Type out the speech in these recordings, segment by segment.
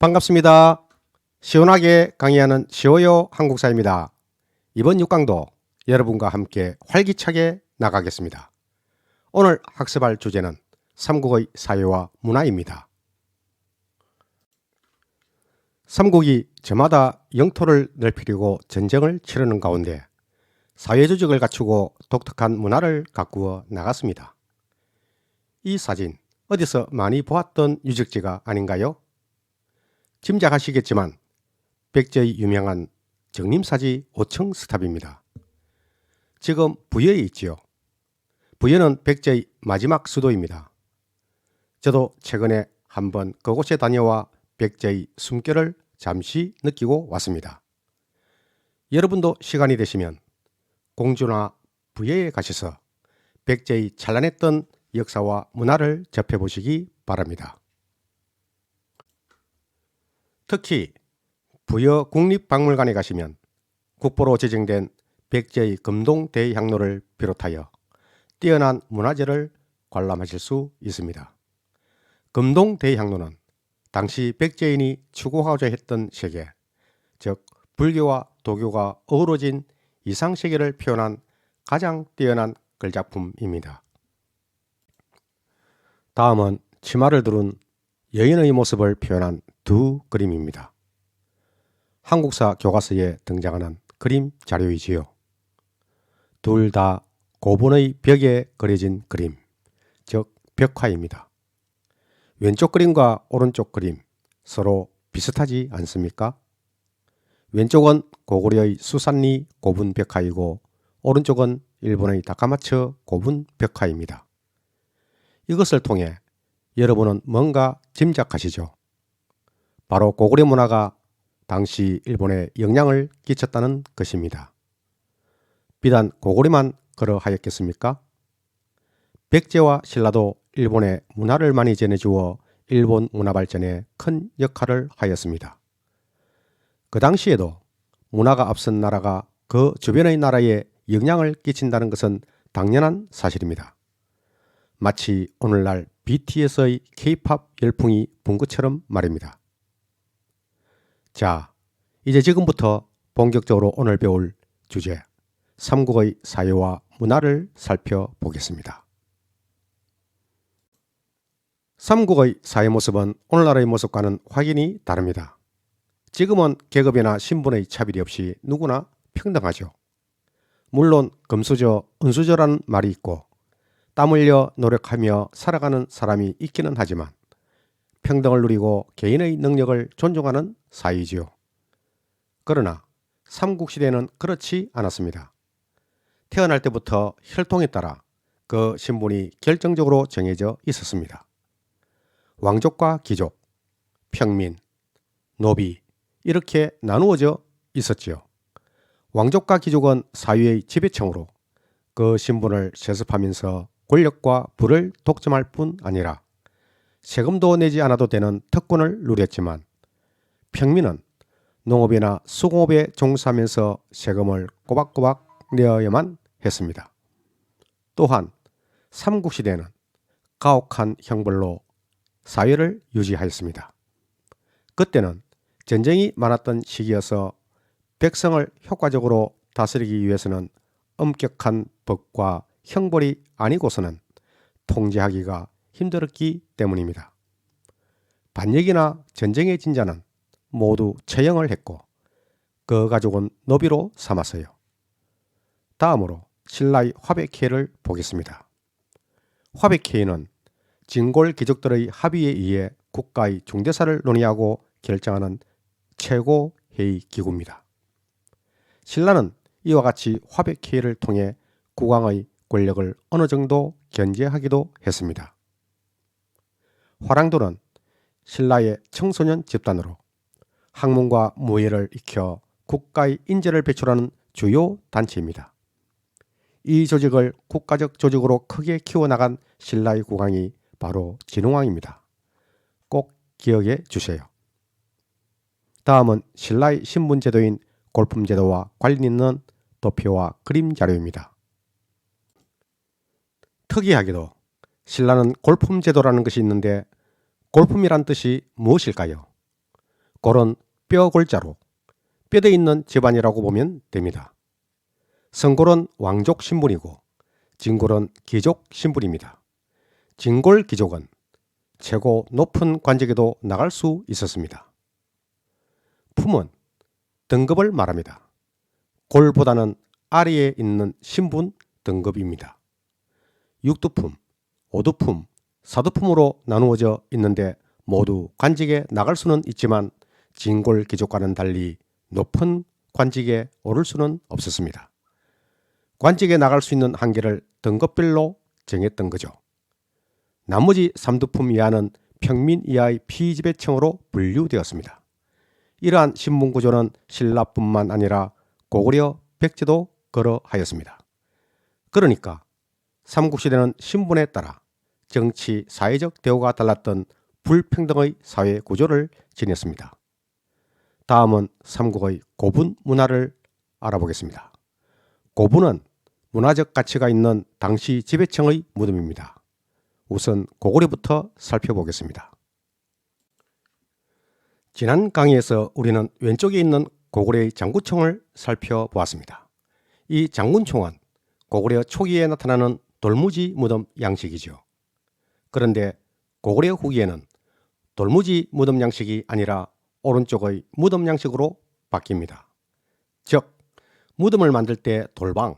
반갑습니다. 시원하게 강의하는 시오요 한국사입니다. 이번 6강도 여러분과 함께 활기차게 나가겠습니다. 오늘 학습할 주제는 삼국의 사회와 문화입니다. 삼국이 저마다 영토를 넓히려고 전쟁을 치르는 가운데 사회 조직을 갖추고 독특한 문화를 가꾸어 나갔습니다. 이 사진 어디서 많이 보았던 유적지가 아닌가요? 짐작하시겠지만 백제의 유명한 정림사지 5층 스탑입니다. 지금 부여에 있지요. 부여는 백제의 마지막 수도입니다. 저도 최근에 한번 그곳에 다녀와 백제의 숨결을 잠시 느끼고 왔습니다. 여러분도 시간이 되시면 공주나 부여에 가셔서 백제의 찬란했던 역사와 문화를 접해보시기 바랍니다. 특히 부여 국립박물관에 가시면 국보로 제정된 백제의 금동 대향로를 비롯하여 뛰어난 문화재를 관람하실 수 있습니다. 금동 대향로는 당시 백제인이 추구하고자 했던 세계, 즉 불교와 도교가 어우러진 이상 세계를 표현한 가장 뛰어난 글작품입니다. 다음은 치마를 두른 여인의 모습을 표현한 두 그림입니다. 한국사 교과서에 등장하는 그림 자료이지요. 둘 다 고분의 벽에 그려진 그림, 즉 벽화입니다. 왼쪽 그림과 오른쪽 그림 서로 비슷하지 않습니까? 왼쪽은 고구려의 수산리 고분 벽화이고 오른쪽은 일본의 다카마츠 고분 벽화입니다. 이것을 통해 여러분은 뭔가 짐작하시죠? 바로 고구려 문화가 당시 일본에 영향을 끼쳤다는 것입니다. 비단 고구려만 그러하였겠습니까? 백제와 신라도 일본의 문화를 많이 전해주어 일본 문화 발전에 큰 역할을 하였습니다. 그 당시에도 문화가 앞선 나라가 그 주변의 나라에 영향을 끼친다는 것은 당연한 사실입니다. 마치 오늘날 BTS의 K-팝 열풍이 분 것처럼 말입니다. 자, 이제 지금부터 본격적으로 오늘 배울 주제, 삼국의 사회와 문화를 살펴보겠습니다. 삼국의 사회 모습은 오늘날의 모습과는 확연히 다릅니다. 지금은 계급이나 신분의 차별이 없이 누구나 평등하죠. 물론 금수저, 은수저라는 말이 있고 땀 흘려 노력하며 살아가는 사람이 있기는 하지만 평등을 누리고 개인의 능력을 존중하는 사이지요. 그러나 삼국시대는 그렇지 않았습니다. 태어날 때부터 혈통에 따라 그 신분이 결정적으로 정해져 있었습니다. 왕족과 귀족, 평민, 노비 이렇게 나누어져 있었지요. 왕족과 귀족은 사회의 지배층으로 그 신분을 세습하면서 권력과 부를 독점할 뿐 아니라 세금도 내지 않아도 되는 특권을 누렸지만 평민은 농업이나 수공업에 종사하면서 세금을 꼬박꼬박 내어야만 했습니다. 또한 삼국시대는 가혹한 형벌로 사회를 유지하였습니다. 그때는 전쟁이 많았던 시기여서 백성을 효과적으로 다스리기 위해서는 엄격한 법과 형벌이 아니고서는 통제하기가 힘들었기 때문입니다. 반역이나 전쟁의 진자는 모두 처형을 했고 그 가족은 노비로 삼았어요. 다음으로 신라의 화백회를 보겠습니다. 화백회는 진골 귀족들의 합의에 의해 국가의 중대사를 논의하고 결정하는 최고 회의 기구입니다. 신라는 이와 같이 화백회의를 통해 국왕의 권력을 어느 정도 견제하기도 했습니다. 화랑도는 신라의 청소년 집단으로 학문과 무예를 익혀 국가의 인재를 배출하는 주요 단체입니다. 이 조직을 국가적 조직으로 크게 키워나간 신라의 국왕이 바로 진흥왕입니다. 꼭 기억해 주세요. 다음은 신라의 신분제도인 골품제도와 관련 있는 도표와 그림 자료입니다. 특이하게도 신라는 골품 제도라는 것이 있는데 골품이란 뜻이 무엇일까요? 골은 뼈 골자로 뼈대 있는 집안이라고 보면 됩니다. 성골은 왕족 신분이고 진골은 귀족 신분입니다. 진골 귀족은 최고 높은 관직에도 나갈 수 있었습니다. 품은 등급을 말합니다. 골보다는 아래에 있는 신분 등급입니다. 육두품, 오두품, 사두품으로 나누어져 있는데 모두 관직에 나갈 수는 있지만 진골 귀족과는 달리 높은 관직에 오를 수는 없었습니다. 관직에 나갈 수 있는 한계를 등급별로 정했던 거죠. 나머지 삼두품 이하는 평민 이하의 피지배층으로 분류되었습니다. 이러한 신분 구조는 신라뿐만 아니라 고구려 백제도 걸어하였습니다. 그러니까 삼국시대는 신분에 따라 정치, 사회적 대우가 달랐던 불평등의 사회 구조를 지녔습니다. 다음은 삼국의 고분 문화를 알아보겠습니다. 고분은 문화적 가치가 있는 당시 지배층의 무덤입니다. 우선 고구려부터 살펴보겠습니다. 지난 강의에서 우리는 왼쪽에 있는 고구려의 장구총을 살펴보았습니다. 이 장군총은 고구려 초기에 나타나는 돌무지 무덤 양식이죠. 그런데 고구려 후기에는 돌무지 무덤 양식이 아니라 오른쪽의 무덤 양식으로 바뀝니다. 즉, 무덤을 만들 때 돌방,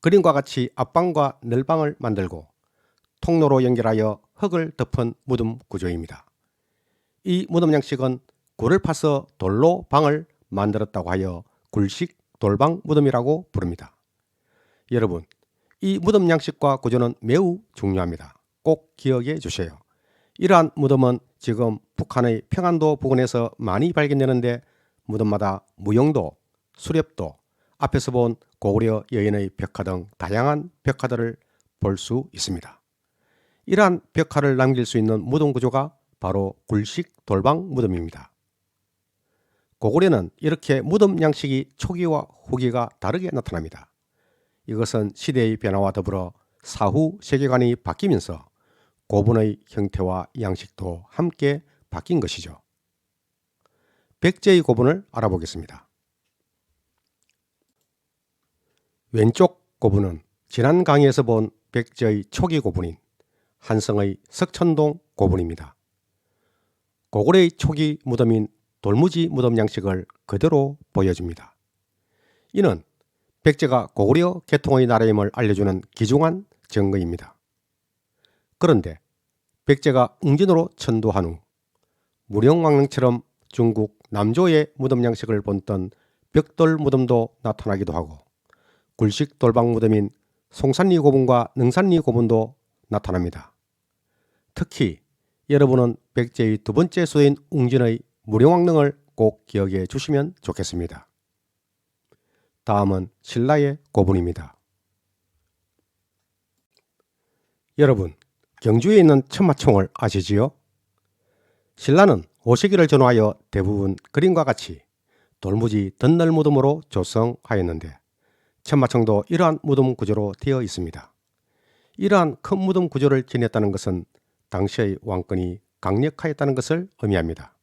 그림과 같이 앞방과 널방을 만들고 통로로 연결하여 흙을 덮은 무덤 구조입니다. 이 무덤 양식은 굴을 파서 돌로 방을 만들었다고 하여 굴식 돌방 무덤이라고 부릅니다. 여러분, 이 무덤 양식과 구조는 매우 중요합니다. 꼭 기억해 주세요. 이러한 무덤은 지금 북한의 평안도 부근에서 많이 발견되는데 무덤마다 무용도, 수렵도, 앞에서 본 고구려 여인의 벽화 등 다양한 벽화들을 볼 수 있습니다. 이러한 벽화를 남길 수 있는 무덤 구조가 바로 굴식 돌방 무덤입니다. 고구려는 이렇게 무덤 양식이 초기와 후기가 다르게 나타납니다. 이것은 시대의 변화와 더불어 사후 세계관이 바뀌면서 고분의 형태와 양식도 함께 바뀐 것이죠. 백제의 고분을 알아보겠습니다. 왼쪽 고분은 지난 강의에서 본 백제의 초기 고분인 한성의 석천동 고분입니다. 고구려의 초기 무덤인 돌무지 무덤 양식을 그대로 보여줍니다. 이는 백제가 고구려 계통의 나라임을 알려주는 귀중한 증거입니다. 그런데 백제가 웅진으로 천도한 후 무령왕릉처럼 중국 남조의 무덤 양식을 본던 벽돌 무덤도 나타나기도 하고 굴식 돌방 무덤인 송산리 고분과 능산리 고분도 나타납니다. 특히 여러분은 백제의 두 번째 수인 웅진의 무령왕릉을 꼭 기억해 주시면 좋겠습니다. 다음은 신라의 고분입니다. 여러분, 경주에 있는 천마총을 아시지요? 신라는 오시기를 전후하여 대부분 그림과 같이 돌무지 덧날 무덤으로 조성하였는데 천마총도 이러한 무덤 구조로 되어 있습니다. 이러한 큰 무덤 구조를 지녔다는 것은 당시의 왕권이 강력하였다는 것을 의미합니다.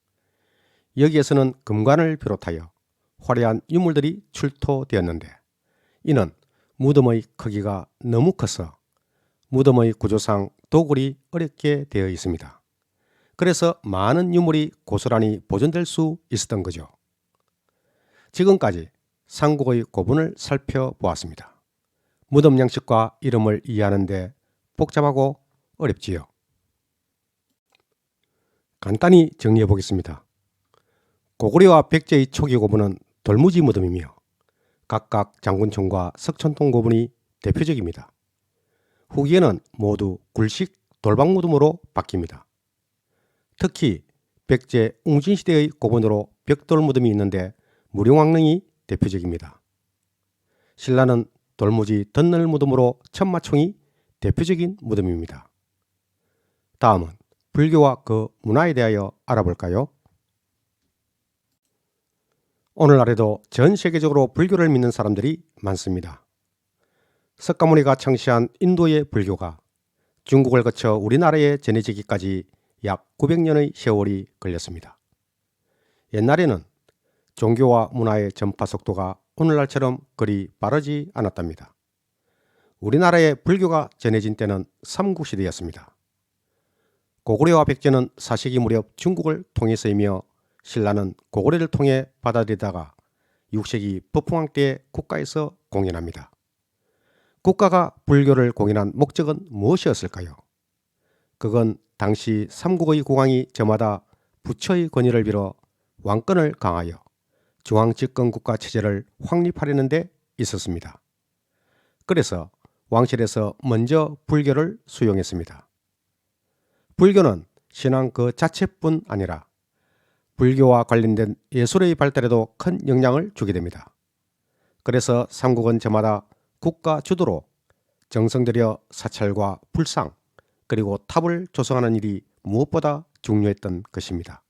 여기에서는 금관을 비롯하여 화려한 유물들이 출토되었는데 이는 무덤의 크기가 너무 커서 무덤의 구조상 도굴이 어렵게 되어 있습니다. 그래서 많은 유물이 고스란히 보존될 수 있었던 거죠. 지금까지 삼국의 고분을 살펴보았습니다. 무덤 양식과 이름을 이해하는데 복잡하고 어렵지요. 간단히 정리해 보겠습니다. 고구려와 백제의 초기 고분은 돌무지 무덤이며 각각 장군총과 석천통 고분이 대표적입니다. 후기에는 모두 굴식 돌방 무덤으로 바뀝니다. 특히 백제 웅진시대의 고분으로 벽돌 무덤이 있는데 무령왕릉이 대표적입니다. 신라는 돌무지 덧늘 무덤으로 천마총이 대표적인 무덤입니다. 다음은 불교와 그 문화에 대하여 알아볼까요? 오늘날에도 전 세계적으로 불교를 믿는 사람들이 많습니다. 석가모니가 창시한 인도의 불교가 중국을 거쳐 우리나라에 전해지기까지 약 900년의 세월이 걸렸습니다. 옛날에는 종교와 문화의 전파 속도가 오늘날처럼 그리 빠르지 않았답니다. 우리나라에 불교가 전해진 때는 삼국시대였습니다. 고구려와 백제는 사시기 무렵 중국을 통해서이며 신라는 고구려를 통해 받아들이다가 6세기 법흥왕 때 국가에서 공연합니다. 국가가 불교를 공연한 목적은 무엇이었을까요? 그건 당시 삼국의 국왕이 저마다 부처의 권위를 빌어 왕권을 강하여 중앙집권 국가 체제를 확립하려는 데 있었습니다. 그래서 왕실에서 먼저 불교를 수용했습니다. 불교는 신앙 그 자체뿐 아니라 불교와 관련된 예술의 발달에도 큰 영향을 주게 됩니다. 그래서 삼국은 저마다 국가 주도로 정성들여 사찰과 불상 그리고 탑을 조성하는 일이 무엇보다 중요했던 것입니다.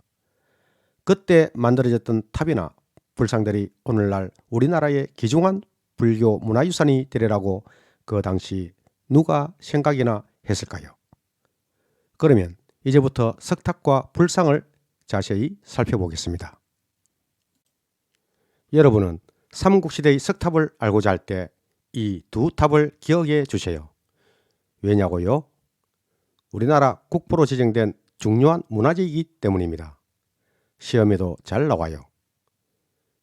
그때 만들어졌던 탑이나 불상들이 오늘날 우리나라의 귀중한 불교 문화유산이 되리라고 그 당시 누가 생각이나 했을까요? 그러면 이제부터 석탑과 불상을 자세히 살펴보겠습니다. 여러분은 삼국시대의 석탑을 알고자 할 때 이 두 탑을 기억해 주세요. 왜냐고요? 우리나라 국보로 지정된 중요한 문화재이기 때문입니다. 시험에도 잘 나와요.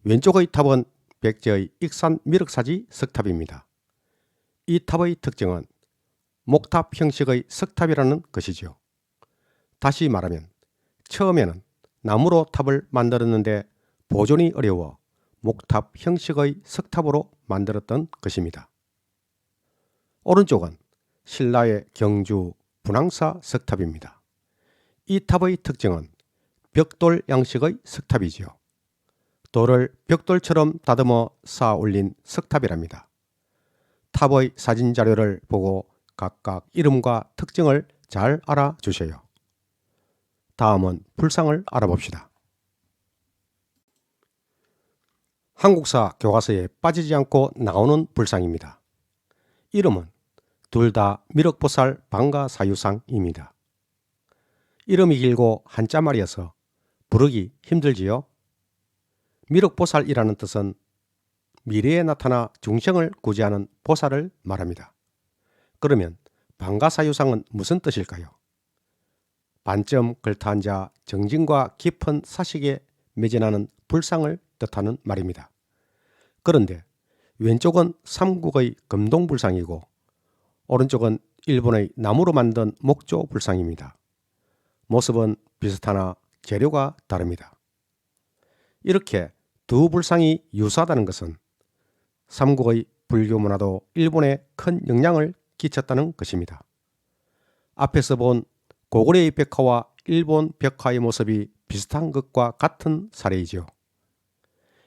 왼쪽의 탑은 백제의 익산 미륵사지 석탑입니다. 이 탑의 특징은 목탑 형식의 석탑이라는 것이지요. 다시 말하면 처음에는 나무로 탑을 만들었는데 보존이 어려워 목탑 형식의 석탑으로 만들었던 것입니다. 오른쪽은 신라의 경주 분황사 석탑입니다. 이 탑의 특징은 벽돌 양식의 석탑이지요. 돌을 벽돌처럼 다듬어 쌓아 올린 석탑이랍니다. 탑의 사진 자료를 보고 각각 이름과 특징을 잘 알아주세요. 다음은 불상을 알아봅시다. 한국사 교과서에 빠지지 않고 나오는 불상입니다. 이름은 둘 다 미륵보살 방가사유상입니다. 이름이 길고 한자말이어서 부르기 힘들지요. 미륵보살이라는 뜻은 미래에 나타나 중생을 구제하는 보살을 말합니다. 그러면 방가사유상은 무슨 뜻일까요? 반점 걸터앉 정진과 깊은 사식에 매진하는 불상을 뜻하는 말입니다. 그런데 왼쪽은 삼국의 금동불상이고 오른쪽은 일본의 나무로 만든 목조 불상입니다. 모습은 비슷하나 재료가 다릅니다. 이렇게 두 불상이 유사하다는 것은 삼국의 불교 문화도 일본에 큰 영향을 끼쳤다는 것입니다. 앞에서 본 고구려의 벽화와 일본 벽화의 모습이 비슷한 것과 같은 사례이죠.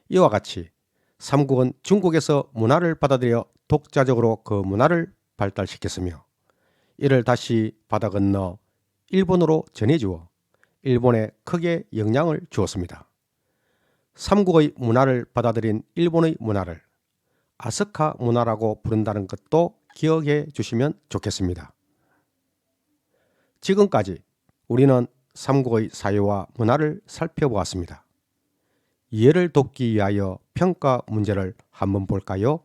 이와 같이 삼국은 중국에서 문화를 받아들여 독자적으로 그 문화를 발달시켰으며 이를 다시 바다 건너 일본으로 전해주어 일본에 크게 영향을 주었습니다. 삼국의 문화를 받아들인 일본의 문화를 아스카 문화라고 부른다는 것도 기억해 주시면 좋겠습니다. 지금까지 우리는 삼국의 사회와 문화를 살펴보았습니다. 이해를 돕기 위하여 평가 문제를 한번 볼까요?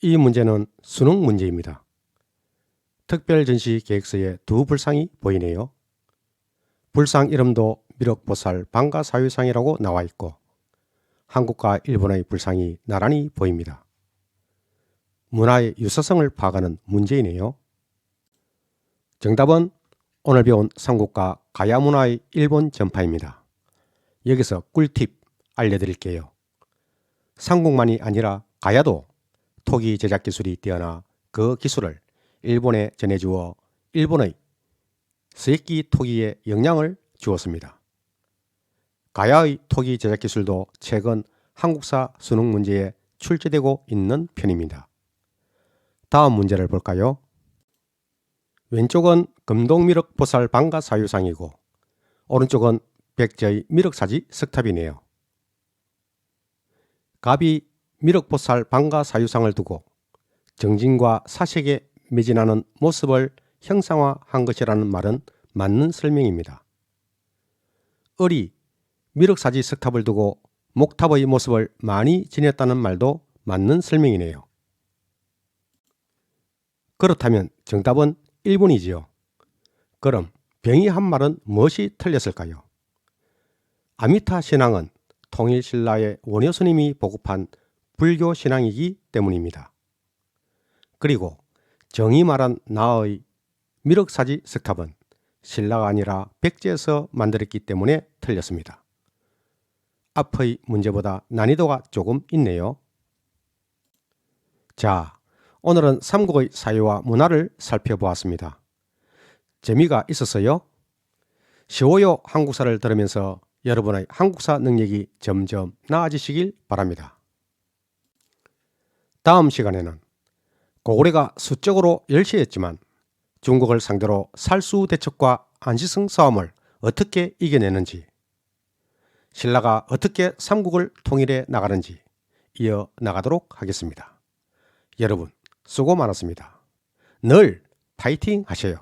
이 문제는 수능 문제입니다. 특별전시 계획서에 두 불상이 보이네요. 불상 이름도 미륵보살 방가사유상이라고 나와 있고 한국과 일본의 불상이 나란히 보입니다. 문화의 유사성을 파악하는 문제이네요. 정답은 오늘 배운 삼국과 가야 문화의 일본 전파입니다. 여기서 꿀팁 알려드릴게요. 삼국만이 아니라 가야도 토기 제작 기술이 뛰어나 그 기술을 일본에 전해주어 일본의 스에끼 토기에 영향을 주었습니다. 가야의 토기 제작 기술도 최근 한국사 수능 문제에 출제되고 있는 편입니다. 다음 문제를 볼까요? 왼쪽은 금동미륵 보살 방가 사유상이고 오른쪽은 백제의 미륵사지 석탑이네요. 갑이 미륵보살 방가 사유상을 두고 정진과 사색에 매진하는 모습을 형상화한 것이라는 말은 맞는 설명입니다. 을이 미륵사지 석탑을 두고 목탑의 모습을 많이 지녔다는 말도 맞는 설명이네요. 그렇다면 정답은 1번이지요. 그럼 병이 한 말은 무엇이 틀렸을까요? 아미타 신앙은 통일신라의 원효 스님이 보급한 불교 신앙이기 때문입니다. 그리고 정이 말한 나의 미륵사지 석탑은 신라가 아니라 백제에서 만들었기 때문에 틀렸습니다. 앞의 문제보다 난이도가 조금 있네요. 자, 오늘은 삼국의 사회와 문화를 살펴보았습니다. 재미가 있었어요? 쉬워요 한국사를 들으면서 여러분의 한국사 능력이 점점 나아지시길 바랍니다. 다음 시간에는 고구려가 수적으로 열세했지만 중국을 상대로 살수 대첩과 안시성 싸움을 어떻게 이겨내는지 신라가 어떻게 삼국을 통일해 나가는지 이어 나가도록 하겠습니다. 여러분 수고 많았습니다. 늘 파이팅 하세요.